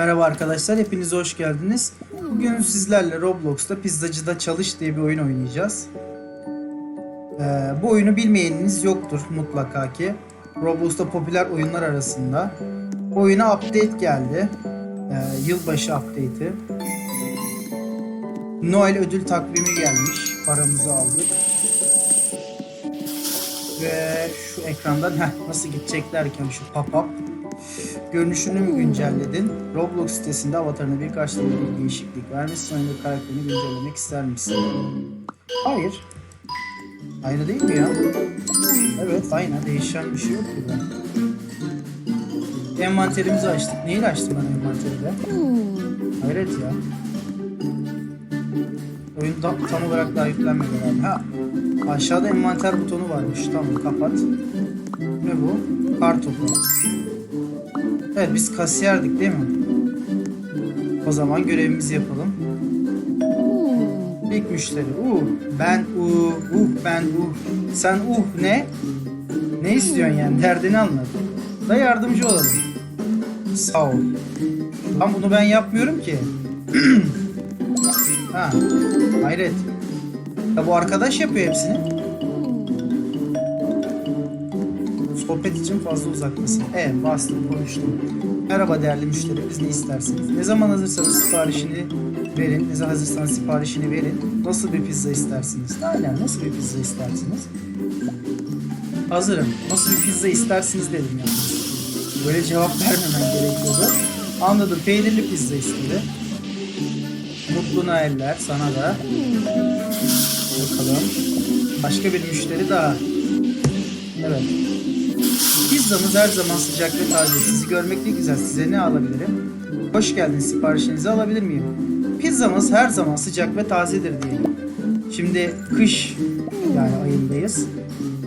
Merhaba arkadaşlar, hepiniz hoş geldiniz. Bugün sizlerle Roblox'ta Pizzacıda Çalış diye bir oyun oynayacağız. Ee, bu oyunu bilmeyeniniz yoktur mutlaka ki. Roblox'ta popüler oyunlar arasında. Oyuna update geldi. Ee, yılbaşı update'i. Noel ödül takvimi gelmiş. Paramızı aldık. Ve şu ekrandan heh, nasıl gidecek derken şu pop-up Görünüşünü mü güncelledin? Roblox sitesinde avatarına birkaç tane bir değişiklik vermişsin. Oyunda karakterini güncellemek ister misin? Hayır. Aynı değil mi ya? Evet aynı. Değişen bir şey yok ki ben. Envanterimizi açtık. Neyi açtım ben envanteride? Hayret ya. Oyun da, tam olarak daha yüklenmedi herhalde. Ha, aşağıda envanter butonu varmış. Tamam kapat. Ne bu? Kart topu. Evet biz kasiyerdik değil mi? O zaman görevimizi yapalım. İlk müşteri. Uh, ben uh, uh, ben uh. Sen uh ne? Ne istiyorsun yani? Derdini anlat. Da yardımcı olalım. Sağ ol. Lan bunu ben yapmıyorum ki. ha, hayret. Ya bu arkadaş yapıyor hepsini. Sohbet için fazla uzaktasın. Evet bastım konuştum. Merhaba değerli müşterimiz ne istersiniz? Ne zaman hazırsanız siparişini verin. Ne zaman hazırsanız siparişini verin. Nasıl bir pizza istersiniz? Aynen nasıl bir pizza istersiniz? Hazırım. Nasıl bir pizza istersiniz dedim yani. Böyle cevap vermemen gerekiyordu. Anladım. Peynirli pizza istedi. Mutlu Noeller sana da. Bakalım. Başka bir müşteri daha. Evet. Pizzamız her zaman sıcak ve taze. Sizi görmek ne güzel. Size ne alabilirim? Hoş geldiniz. Siparişinizi alabilir miyim? Pizzamız her zaman sıcak ve tazedir diyelim. Şimdi kış yani ayındayız.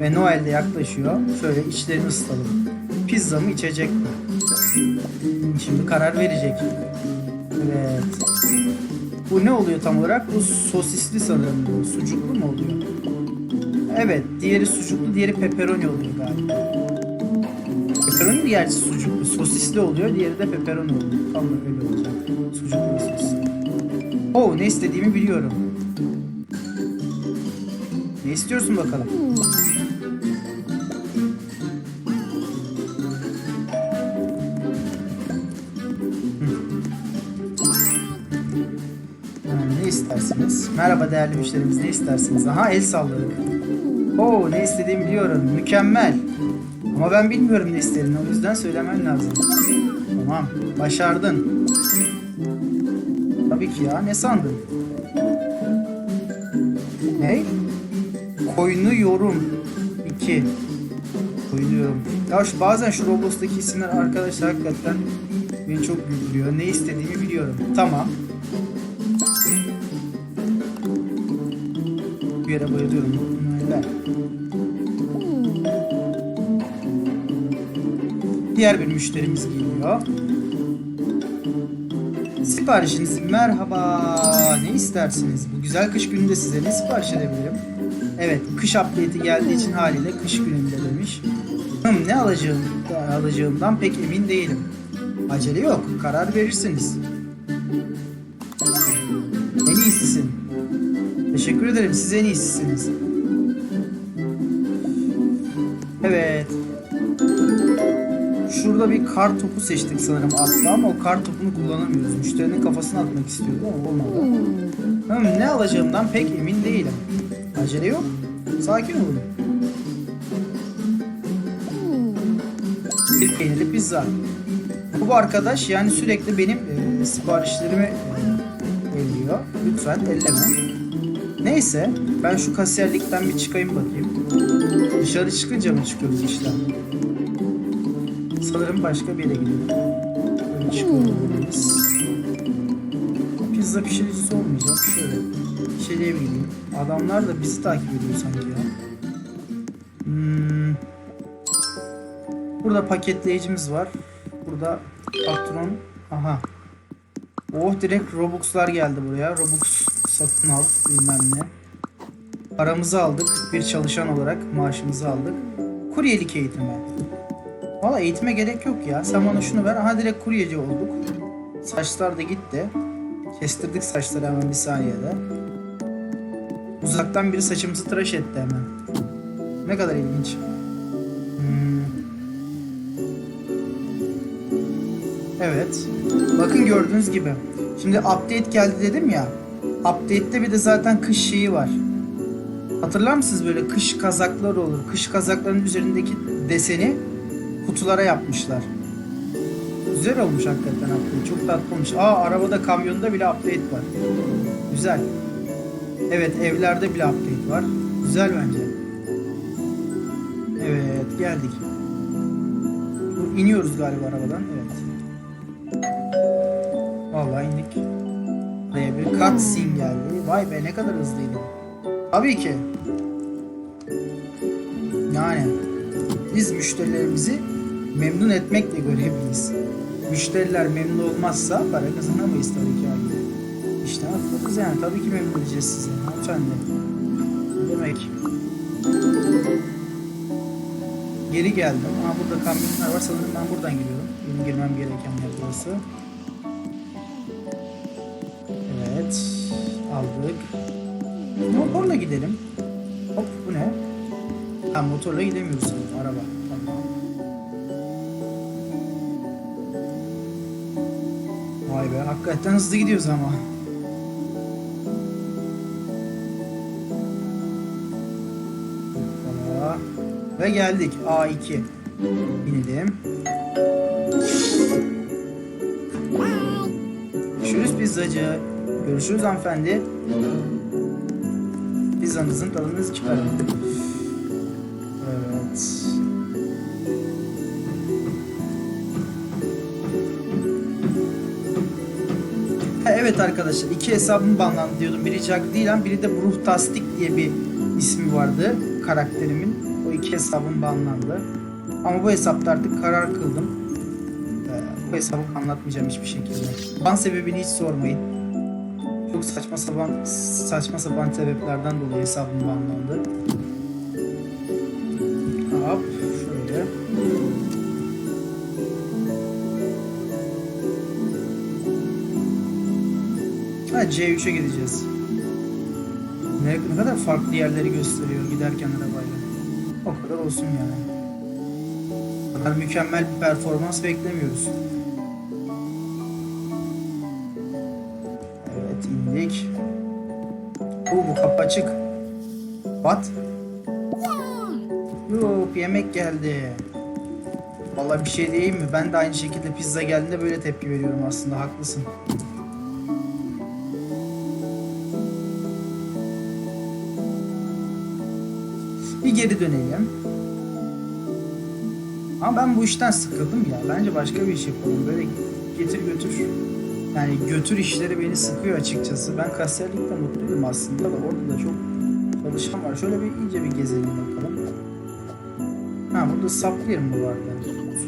Ve Noel de yaklaşıyor. Şöyle içlerini ısıtalım. Pizza mı içecek mi? Şimdi karar verecek. Evet. Bu ne oluyor tam olarak? Bu sosisli sanırım bu. Sucuklu mu oluyor? Evet. Diğeri sucuklu, diğeri pepperoni oluyor galiba. Pepperoni gerçi sucuklu. Sosisli oluyor. Diğeri de pepperoni oluyor. Da öyle olacak. Sucuklu ve sosisli. Oo ne istediğimi biliyorum. Ne istiyorsun bakalım? Ne istersiniz? Merhaba değerli müşterimiz ne istersiniz? Aha el salladık. Oo ne istediğimi biliyorum. Mükemmel. Ama ben bilmiyorum ne istediğini. O yüzden söylemen lazım. Tamam. Başardın. Tabii ki ya. Ne sandın? Ne? Koyunu yorum. 2. Koyunu yorum. Ya şu, bazen şu Roblox'taki isimler arkadaşlar hakikaten beni çok güldürüyor. Ne istediğimi biliyorum. Tamam. Bir yere bayılıyorum. Öyle. Diğer bir müşterimiz geliyor. Siparişiniz merhaba. Ne istersiniz? Bu güzel kış gününde size ne sipariş edebilirim? Evet, kış update'i geldiği için haliyle kış gününde demiş. Hmm, ne alacağım, alacağımdan pek emin değilim. Acele yok, karar verirsiniz. En iyisisin. Teşekkür ederim, siz en iyisisiniz. Şurada bir kar topu seçtik sanırım altta ama o kar topunu kullanamıyoruz. Müşterinin kafasına atmak istiyordu ama olmadı. Hmm, ne alacağımdan pek emin değilim. Acele yok. Sakin olun. Bir peynirli pizza. Bu arkadaş yani sürekli benim e, siparişlerimi elliyor. Lütfen elleme. Neyse ben şu kasiyerlikten bir çıkayım bakayım. Dışarı çıkınca mı çıkıyoruz işten? Sanırım başka bir yere gidelim. Böyle çıkıyoruz. Pizza pişiricisi olmayacak. Şöyle şeyliğe mi gideyim? Adamlar da bizi takip ediyor sanki ya. Hmm. Burada paketleyicimiz var. Burada patron. Aha. Oh direkt Robux'lar geldi buraya. Robux satın al bilmem ne. Paramızı aldık. Bir çalışan olarak maaşımızı aldık. Kuryelik eğitimi. Valla eğitime gerek yok ya. Sen bana şunu ver. Aha direkt kuryeci olduk. Saçlar da gitti. Kestirdik saçları hemen bir saniyede. Uzaktan biri saçımızı tıraş etti hemen. Ne kadar ilginç. Hmm. Evet. Bakın gördüğünüz gibi. Şimdi update geldi dedim ya. Update'te bir de zaten kış şeyi var. Hatırlar mısınız böyle kış kazakları olur. Kış kazaklarının üzerindeki deseni kutulara yapmışlar. Güzel olmuş hakikaten update. Çok tatlı olmuş. Aa arabada kamyonda bile update var. Güzel. Evet evlerde bile update var. Güzel bence. Evet geldik. Bu iniyoruz galiba arabadan. Evet. Vallahi indik. Buraya bir cutscene geldi. Vay be ne kadar hızlıydı. Tabii ki. Yani biz müşterilerimizi memnun etmekle görevliyiz. Müşteriler memnun olmazsa para kazanamayız tabii ki abi. İşte atlarız yani tabii ki memnun edeceğiz sizi hanımefendi. Ne demek? Geri geldim. Aa burada kamyonlar var sanırım ben buradan giriyorum. Benim girmem gereken yer burası. Evet. Aldık. Motorla gidelim. Hop bu ne? Ha motorla gidemiyoruz. Araba. Tamam. Vay be hakikaten hızlı gidiyoruz ama. Ve geldik A2. Binelim. Görüşürüz pizzacı. Görüşürüz hanımefendi. Pizzanızın tadını çıkarın. Evet arkadaşlar iki hesabım banlandı diyordum. Biri Jack Dylan, biri de Bruh Tastik diye bir ismi vardı karakterimin. O iki hesabım banlandı. Ama bu hesapta artık karar kıldım. Ee, bu hesabı anlatmayacağım hiçbir şekilde. Ban sebebini hiç sormayın. Çok saçma sapan saçma sapan sebeplerden dolayı hesabım banlandı. Hop Ha C3'e gideceğiz. Ne, ne kadar farklı yerleri gösteriyor giderken arabayla. O kadar olsun yani. O kadar mükemmel bir performans beklemiyoruz. Evet indik. Oo, bu kapı açık. What? Yok yemek geldi. Vallahi bir şey diyeyim mi? Ben de aynı şekilde pizza geldiğinde böyle tepki veriyorum aslında. Haklısın. Geri dönelim. Ama ben bu işten sıkıldım ya. Bence başka bir iş yapalım. Böyle getir götür. Yani götür işleri beni sıkıyor açıkçası. Ben kasiyerlikte mutluydum aslında da orada da çok çalışan var. Şöyle bir iyice bir gezelim bakalım. Ha burada saplı yerim bu vardı.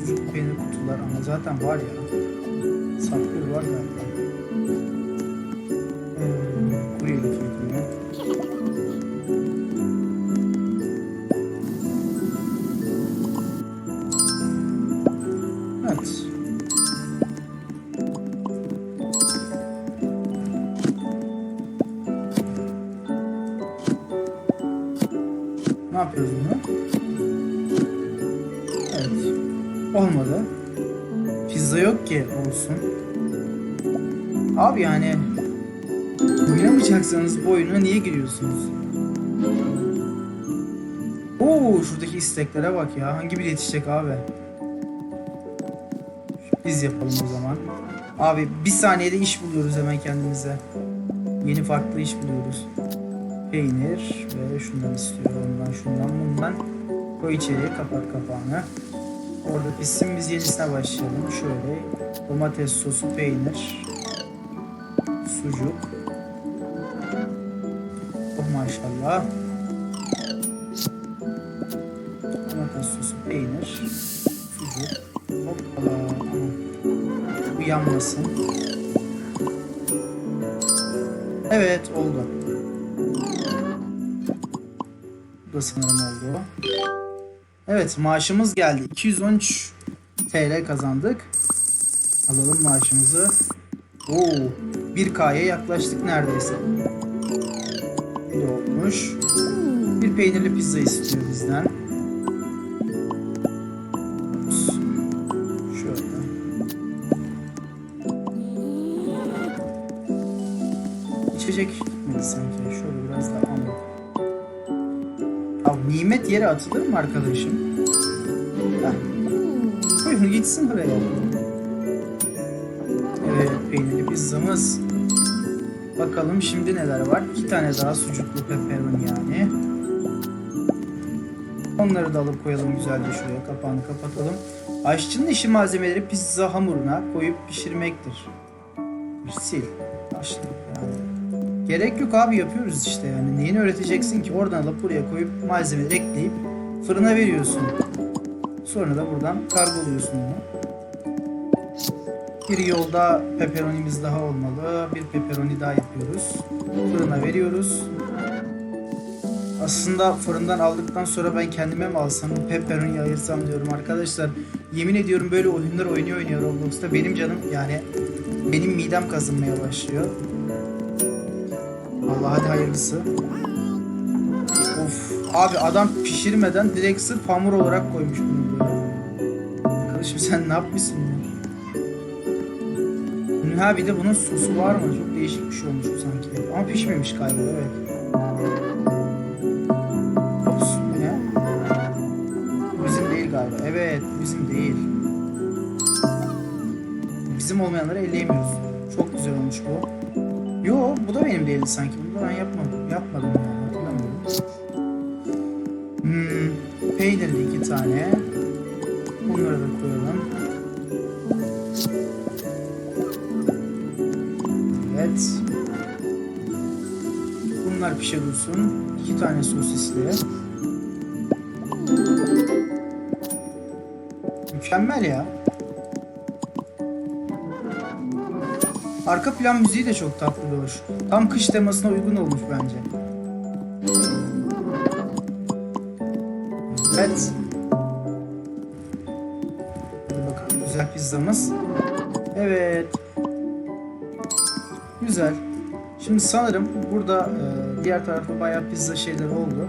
Sucuk peynir kutular ama zaten var ya. Saplı var zaten. Ne yapıyoruz bunu? Evet. Olmadı. Pizza yok ki olsun. Abi yani oynamayacaksanız bu oyuna niye giriyorsunuz? Oo şuradaki isteklere bak ya. Hangi biri yetişecek abi? Biz yapalım o zaman. Abi bir saniyede iş buluyoruz hemen kendimize. Yeni farklı iş buluyoruz. Peynir ve şundan istiyor. Ondan şundan bundan. Koy içeriye kapat kapağını. Orada pişsin biz yenisine başlayalım. Şöyle domates sosu peynir. Sucuk. Oh maşallah. Domates sosu peynir. Sucuk. Hoppala. Bu yanmasın. Evet oldu. Da sanırım oldu. Evet maaşımız geldi. 213 TL kazandık. Alalım maaşımızı. Oo, 1K'ya yaklaştık neredeyse. Bir olmuş. Bir peynirli pizza istiyor bizden. Şöyle. İçecek gitmedi sanki. Yere atılır mı arkadaşım? Heh. Buyurun gitsin buraya. Evet peynirli pizzamız. Bakalım şimdi neler var. İki tane daha sucuklu pepperoni yani. Onları da alıp koyalım güzelce şuraya. Kapağını kapatalım. Aşçının işi malzemeleri pizza hamuruna koyup pişirmektir. Bir sil. Yani. Gerek yok abi yapıyoruz işte yani. Neyini öğreteceksin ki? Oradan alıp buraya koyup malzemeleri ekleyip fırına veriyorsun. Sonra da buradan kargoluyorsun bunu. Bir yolda pepperonimiz daha olmalı. Bir pepperoni daha yapıyoruz. Fırına veriyoruz. Aslında fırından aldıktan sonra ben kendime mi alsam, bu pepperoni'yi ayırsam diyorum arkadaşlar. Yemin ediyorum böyle oyunlar oynuyor oynuyor Roblox'ta. Benim canım yani benim midem kazınmaya başlıyor. Allah hadi hayırlısı. Of abi adam pişirmeden direkt sırf hamur olarak koymuş bunu buraya. Arkadaşım sen ne yapmışsın ya? Ha bir de bunun sosu var mı? Çok değişik bir şey olmuş bu sanki. Ama pişmemiş galiba evet. Ne? Bu Bizim değil galiba. Evet bizim değil. Bizim olmayanları elleyemiyoruz. Çok güzel olmuş bu. Yo bu da benim değildi sanki. Bunu da ben yapmadım. Yapmadım yani. Hatırlamıyorum. Hmm, peynirli iki tane. Bunları da koyalım. Evet. Bunlar pişe dursun. İki tane sosisli. Mükemmel ya. Arka plan müziği de çok tatlı ve hoş. Tam kış temasına uygun olmuş bence. Evet. Hadi bakalım güzel pizzamız. Evet. Güzel. Şimdi sanırım burada e, diğer tarafta bayağı pizza şeyleri oldu.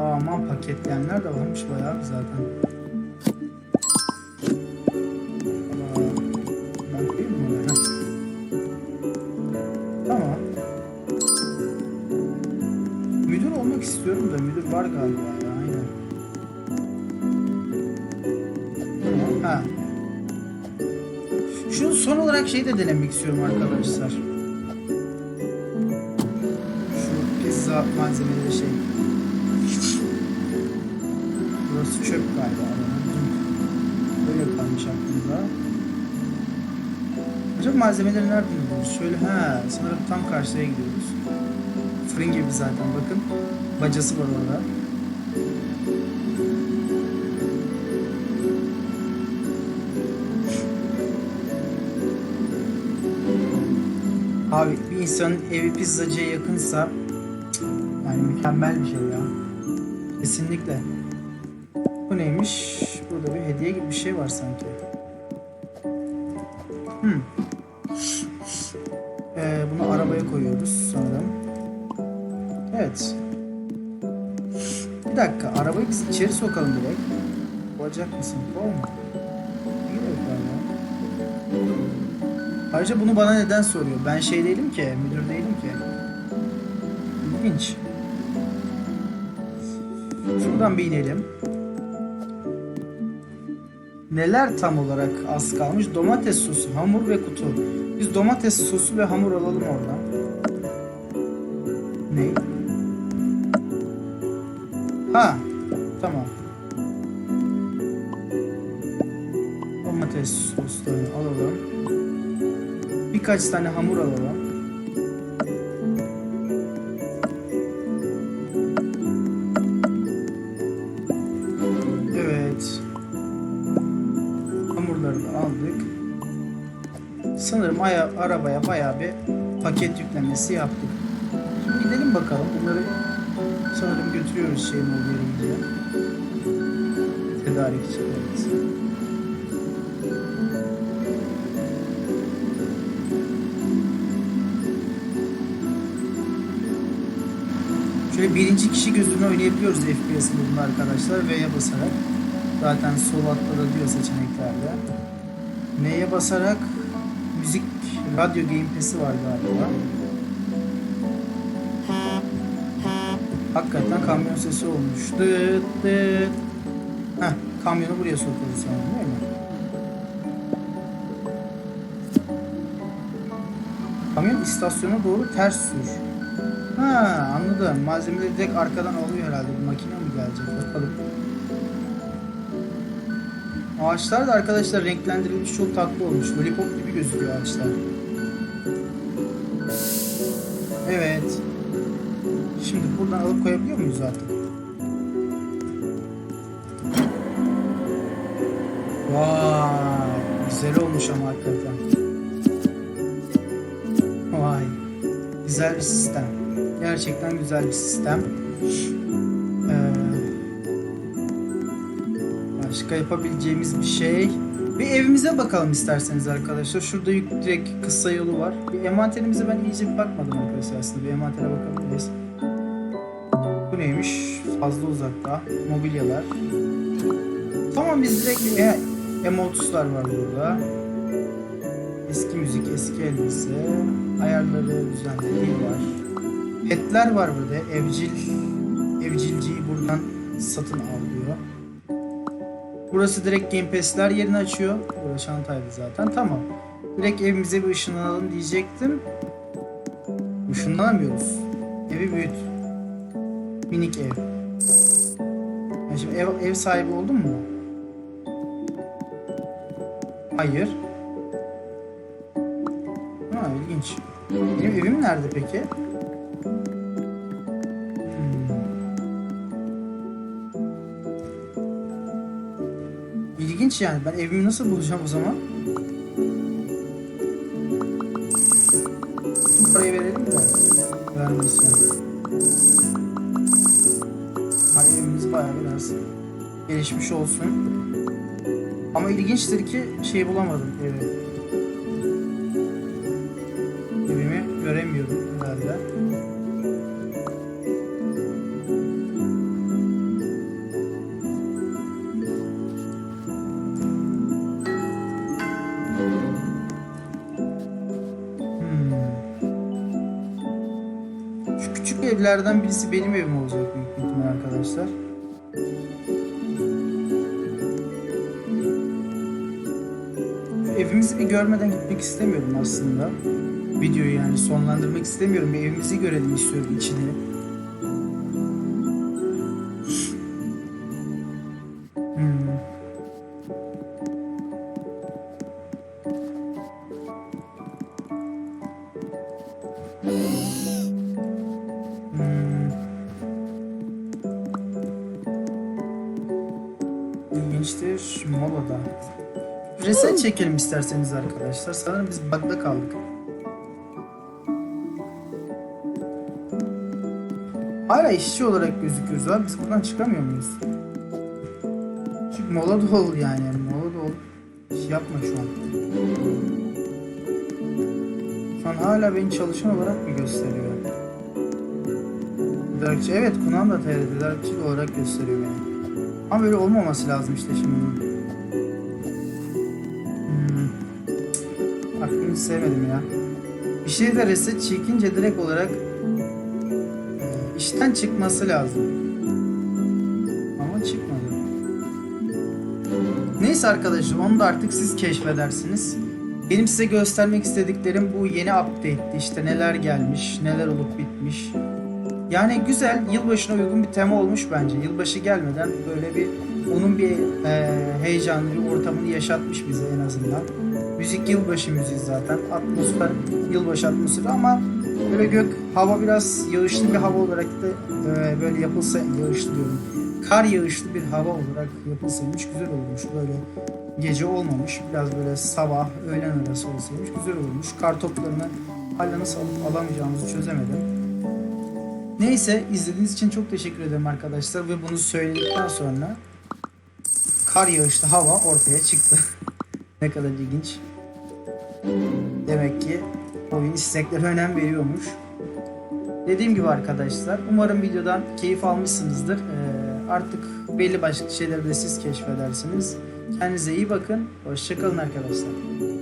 Aman paketleyenler de varmış bayağı zaten. İstiyorum da müdür var galiba ya aynen. Ha. Şu son olarak şeyi de denemek istiyorum arkadaşlar. Şu pizza malzemeleri şey. Burası çöp galiba. Böyle kalmış aklımda. Acaba malzemeleri nereden buluyoruz? Şöyle ha sanırım tam karşıya gidiyoruz. Fırın gibi zaten bakın. Bacası var orada. Abi bir insanın evi pizzacıya yakınsa yani mükemmel bir şey ya. Kesinlikle. Bu neymiş? Burada bir hediye gibi bir şey var sanki. Hmm. Ee, bunu arabaya koyuyoruz sanırım. Evet. Bir dakika arabayı biz içeri sokalım direkt. Olacak mısın? Kol mu? Ayrıca bunu bana neden soruyor? Ben şey değilim ki, müdür değilim ki. İlginç. Şuradan bir inelim. Neler tam olarak az kalmış? Domates sosu, hamur ve kutu. Biz domates sosu ve hamur alalım oradan. Ne? Ha, tamam. Domates soslarını alalım. Birkaç tane hamur alalım. Evet. Hamurları da aldık. Sanırım aya, arabaya bayağı bir paket yüklemesi yaptık. Şimdi gidelim bakalım. Bunları Salim götürüyoruz şeyin olduğu yere Tedarik için. Evet. Şöyle birinci kişi gözünü oynayabiliyoruz FPS'in bunun arkadaşlar. V'ye basarak. Zaten sol altta da diyor seçeneklerde. M'ye basarak müzik radyo game pass'i var galiba. Hakikaten kamyon sesi olmuş. Dıt dıt. Heh, kamyonu buraya sokuyoruz sanırım değil mi? Kamyon istasyona doğru ters sür. Ha anladım. Malzemeleri direkt arkadan alıyor herhalde. Bir makine mi gelecek? Bakalım. Ağaçlar da arkadaşlar renklendirilmiş çok tatlı olmuş. Lollipop gibi gözüküyor ağaçlar. Şimdi buradan alıp koyabiliyor muyuz artık? Vay, güzel olmuş ama hakikaten. Vay, güzel bir sistem. Gerçekten güzel bir sistem. Ee, başka yapabileceğimiz bir şey. Bir evimize bakalım isterseniz arkadaşlar. Şurada direkt kısa yolu var. Bir envanterimize ben iyice bir bakmadım arkadaşlar aslında. Bir envantere bakabiliriz. Bu neymiş? Fazla uzakta. Mobilyalar. Tamam biz direkt e, emotuslar var burada. Eski müzik, eski elbise. Ayarları düzenli var. Petler var burada. Evcil evcilciyi buradan satın al diyor. Burası direkt Game Pass'ler yerini açıyor. Burası çantaydı zaten. Tamam. Direkt evimize bir ışınlanalım diyecektim. Işınlanamıyoruz. Evi büyüt. Minik ev. Ben şimdi ev, ev sahibi oldum mu? Hayır. Ha ilginç. Benim evim nerede peki? Hmm. İlginç yani. Ben evimi nasıl bulacağım o zaman? Gelişmiş olsun. Ama ilginçtir ki şey bulamadım evi. Evimi göremiyorum herhalde. Hmm. Evlerden birisi benim evim olacak büyük ihtimal arkadaşlar. Evimizi bir görmeden gitmek istemiyorum aslında. Videoyu yani sonlandırmak istemiyorum. Bir evimizi görelim istiyorum içini. Hmm. Hmm. İlginçtir. Molada. Reset çekelim isterseniz arkadaşlar. Sanırım biz bug'da kaldık. Hala işçi olarak gözüküyoruz abi. Biz buradan çıkamıyor muyuz? Çünkü mola da ol yani. Mola da ol. Şey yapma şu an. Şu an hala beni çalışan olarak mı gösteriyor? Tedarikçi. Evet Kunam da TR tedarikçi olarak gösteriyor beni. Ama böyle olmaması lazım işte şimdi. Aklımı hiç sevmedim ya. Bir şey reset çekince direkt olarak e, işten çıkması lazım. Ama çıkmadı. Neyse arkadaşlar onu da artık siz keşfedersiniz. Benim size göstermek istediklerim bu yeni update'ti. İşte neler gelmiş, neler olup bitmiş. Yani güzel, yılbaşına uygun bir tema olmuş bence. Yılbaşı gelmeden böyle bir onun bir e, heyecanlı bir ortamını yaşatmış bize en azından. Müzik yılbaşı müziği zaten. Atmosfer yılbaşı atmosferi ama böyle gök hava biraz yağışlı bir hava olarak da e, böyle yapılsa yağışlı diyorum. Kar yağışlı bir hava olarak yapılsaymış güzel olurmuş. Böyle gece olmamış. Biraz böyle sabah, öğlen arası olsaymış güzel olurmuş. Kar toplarını hala nasıl alamayacağımızı çözemedim. Neyse izlediğiniz için çok teşekkür ederim arkadaşlar ve bunu söyledikten sonra kar yağışlı hava ortaya çıktı. ne kadar ilginç. Demek ki oyun isteklere önem veriyormuş. Dediğim gibi arkadaşlar umarım videodan keyif almışsınızdır. Ee, artık belli başlı şeyleri de siz keşfedersiniz. Kendinize iyi bakın. Hoşçakalın arkadaşlar.